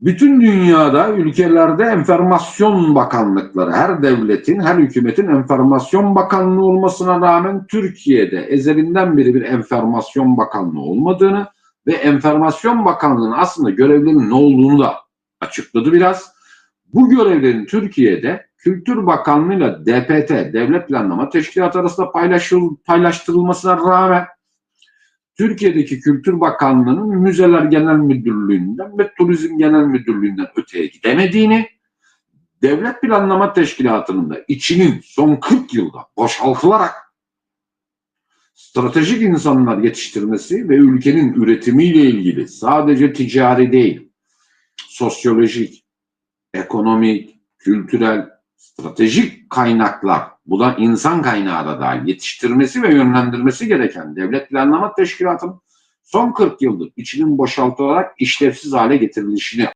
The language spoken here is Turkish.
Bütün dünyada ülkelerde enformasyon bakanlıkları, her devletin, her hükümetin enformasyon bakanlığı olmasına rağmen Türkiye'de ezelinden beri bir enformasyon bakanlığı olmadığını ve enformasyon bakanlığının aslında görevlerinin ne olduğunu da açıkladı biraz. Bu görevlerin Türkiye'de Kültür Bakanlığı ile DPT, Devlet Planlama Teşkilatı arasında paylaşıl, paylaştırılmasına rağmen Türkiye'deki Kültür Bakanlığı'nın Müzeler Genel Müdürlüğü'nden ve Turizm Genel Müdürlüğü'nden öteye gidemediğini, Devlet Planlama Teşkilatı'nın da içinin son 40 yılda boşaltılarak stratejik insanlar yetiştirmesi ve ülkenin üretimiyle ilgili sadece ticari değil, sosyolojik, ekonomik, kültürel, stratejik kaynaklar, bu insan kaynağı da dahil yetiştirmesi ve yönlendirmesi gereken Devlet Planlama Teşkilatı'nın son 40 yıldır içinin boşaltılarak işlevsiz hale getirilişini